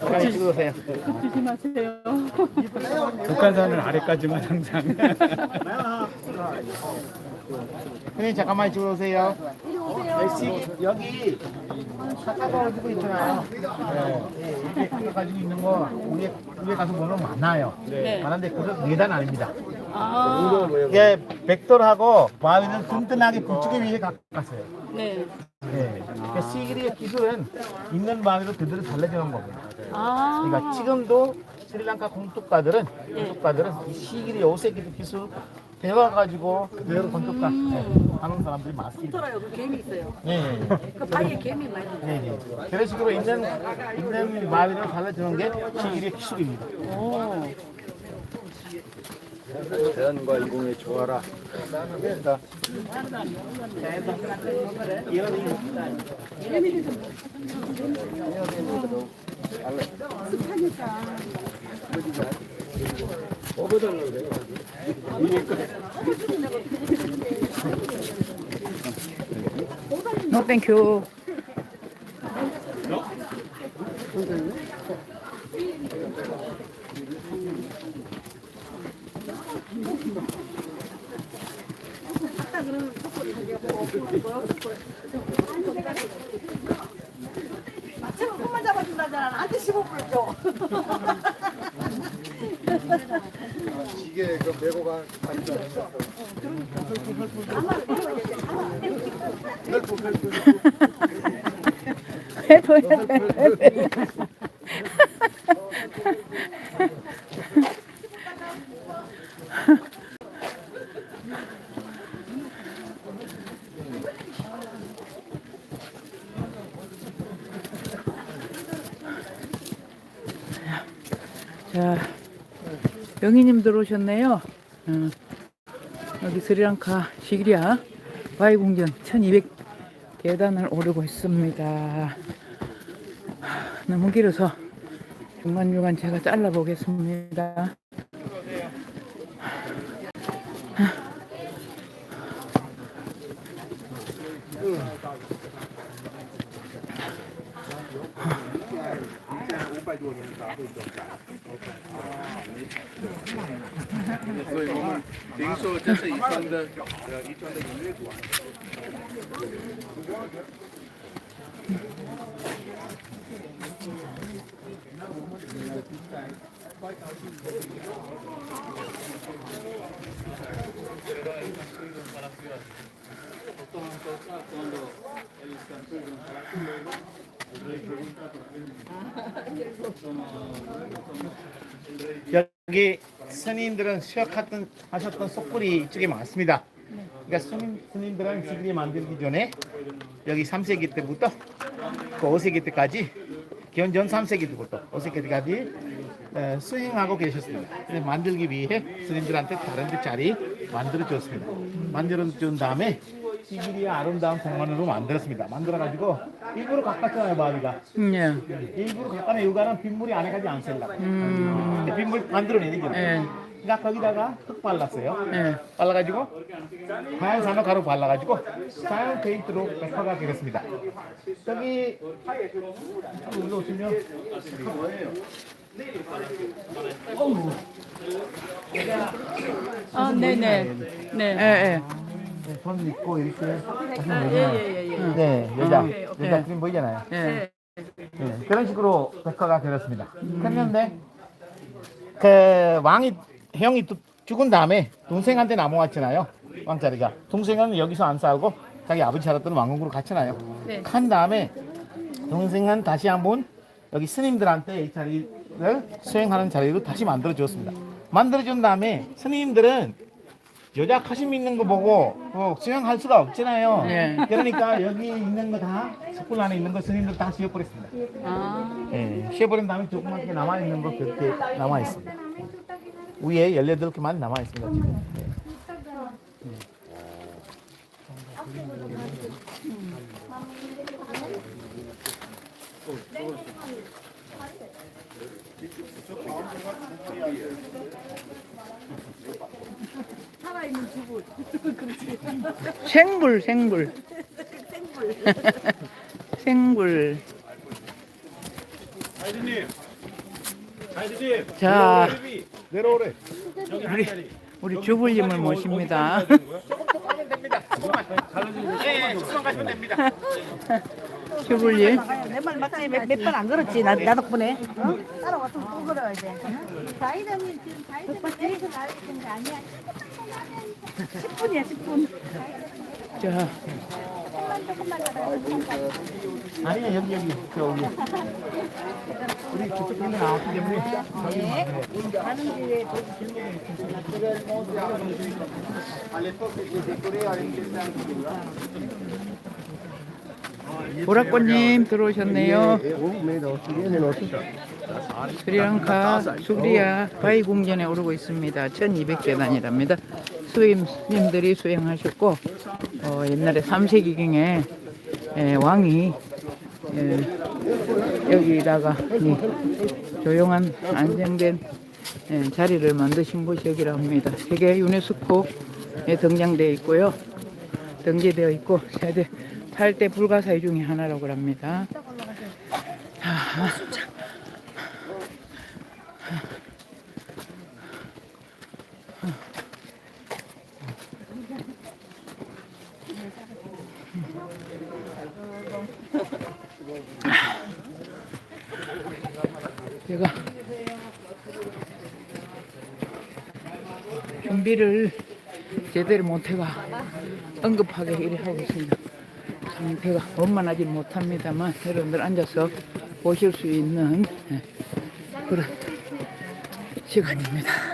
가까이 찍으세요. 조심하세요. 북한산은 아래까지만 항상. 형님 잠깐만 찍어오세요. 여기, 여기 사과가 가지고 있잖아요. 네, 이렇게 사과 가지고 있는 거 위에 위에 가서 보면 많아요. 네. 많은데 그거 계단 아닙니다. 아, 이게 백돌하고 바위는 든든하게 굵직이 위에 가깝어요. 네. 네. 그러니까 시기리의 기술은 있는 바위로 그대로 달라지는 겁니다. 아, 그러니까 지금도 스리랑카 공tuk가들은 예. 공tuk가들은 이 시기리 오세기도 기술 배워가지고 그대로 건축가 음. 하는 사람들이 많습니다. 있더라요. 그 개미 있어요. 네. 그 바위에 개미 많이 있어요. 네, 네. 그런 식으로 있는 있는 마을을 달라주는 게 시기리의 기술입니다. 오. 자연과 이공의 조화라. 노 땡큐. 마침은 손만 잡아준다잖아. 나한테 15불 줘. 이게 그 메고 가 자, 영희님 들어오셨네요. 어, 여기 스리랑카 시기리아 바위궁전 1200 계단을 오르고 있습니다. 너무 길어서 중간중간 제가 잘라보겠습니다. 所以我们这是川的呃川的馆。Y aquí 스님들은 수역하던 하셨던 속불이 이쪽에 많습니다. 그러니까 스님, 스님들은 시기리 만들기 전에 여기 3세기 때부터 그 5세기 때까지 기원전 3세기 때부터 5세기 때까지 어, 수행하고 계셨습니다. 만들기 위해 스님들한테 다른 데 자리 만들어 줬습니다. 만들어 준 다음에 시기리의 아름다운 공간으로 만들었습니다. 만들어 가지고 일부러 가깝잖아요, 바위가. 네. 일부러 가까운 이유가는 빗물이 안에 가지 않습니다. 근데 빗물 만들어내는. 네. 그러니까 거기다가 흙 발랐어요. 네. 발라가지고 하얀 산호 가루 발라가지고 자연 페인트로 백화가 되겠습니다. 저기 이쪽으로 오시면 아, 네네. 네. 네. 네, 손 있고 이렇게 하시면 예, 되잖아요. 예, 예, 예. 네, 여자 네. 여자 네. 그림 보이잖아요. 네. 네, 그런 식으로 백화가 되었습니다. 그런데 그 왕이 형이 또 죽은 다음에 동생한테 넘어왔잖아요. 왕자리가 동생은 여기서 안 싸우고 자기 아버지 살았던 왕궁으로 갔잖아요. 네. 간 다음에 동생은 다시 한번 여기 스님들한테 이 자리를 수행하는 자리로 다시 만들어 주었습니다. 만들어 준 다음에 스님들은 여자 가심 있는 거 보고 어, 수행할 수가 없잖아요. 네. 그러니까 여기 있는 거다 석굴 안에 있는 거 스님들 다 지워버렸습니다. 아, 예, 씌워버린 다음에 조그맣게 남아 있는 거 그렇게 남아 있습니다. 위에 18개만 남아 있습니다 지금. 예. 생불, 생불. 생불. 생불. 자, 내려오래. 우리 우리 주부님을 모십니다. 주부님. 내말 맞지? 몇번 안 걸었지? 나, 나 덕분에. 어? 따라와서 또 걸어야 돼. 지금 나야 되는 거 아니야? 10분이야, 10분. 자, 아니요 여기 여기 여기. 우리 저쪽 있는 나왔기 때문에. 보라꽃님 들어오셨네요. 스리랑카 수리아 바위 궁전에 오르고 있습니다. 1200계단이랍니다. 수임님들이 수행하셨고 어, 옛날에 3세기경에 예, 왕이 예, 여기다가 이 조용한 안정된 예, 자리를 만드신 곳이 여기라 합니다. 세계 유네스코에 등장되어 있고요. 등재되어 있고 세대 8대 불가사의 중에 하나라고 합니다. 제가 준비를 제대로 못해가 응급하게 일을 하고 있습니다. 상태가 원만하지 못합니다만 여러분들 앉아서 보실 수 있는 예, 그런 시간입니다.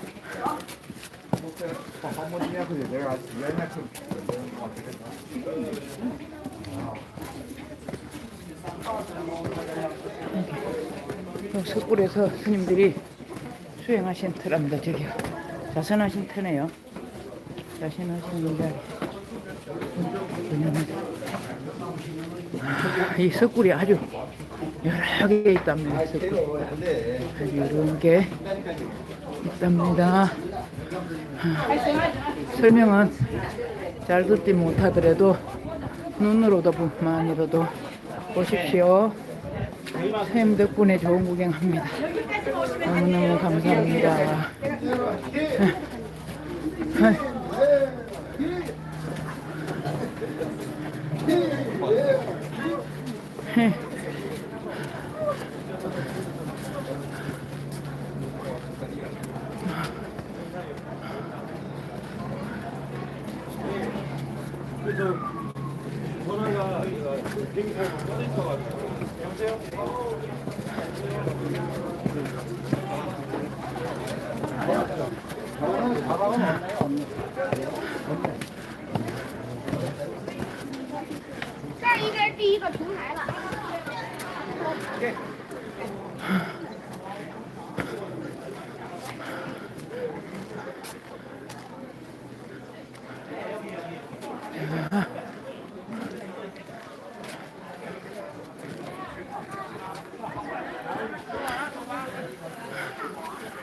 석굴에서 스님들이 수행하신 터랍니다. 저기요. 자선하신 터네요. 자선하신 자리. 아, 이 석굴이 아주 여러 개 있답니다. 석굴. 아주 여러 개 있답니다. 아, 설명은 잘 듣지 못하더라도 눈으로도 만이라도 보십시오. 선생님 덕분에 좋은 구경합니다. 너무너무 감사합니다. 这应该是第一个平台了。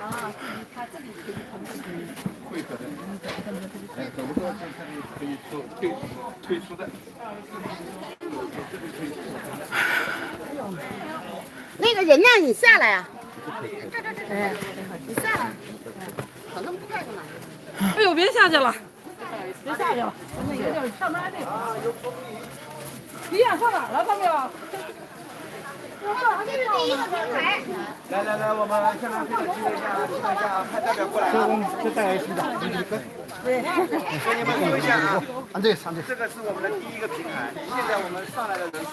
啊这里可以是的可以做出的那个人呢你下来啊。你下来。哎呦别下去了。别下去。了那个上班那你想上哪了他们？来来来，我们现场介绍一下啊，看一下派代表过来。这这大家知道，可跟。对，跟你们留一下啊，这个是我们的第一个平台。现在我们上来的人是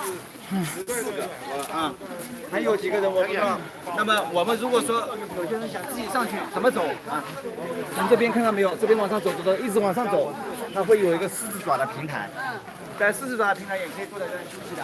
十四个啊，还有几个人我不知道。那么我们如果说，有些人想自己上去，怎么走啊？从这边看到没有？这边往上走，走走，一直往上走，它会有一个狮子爪的平台。嗯，在狮子爪的平台也可以坐在这里休息的。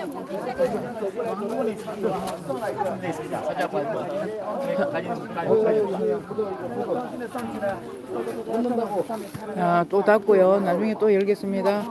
자, 또 닫고요. 나중에 또 열겠습니다.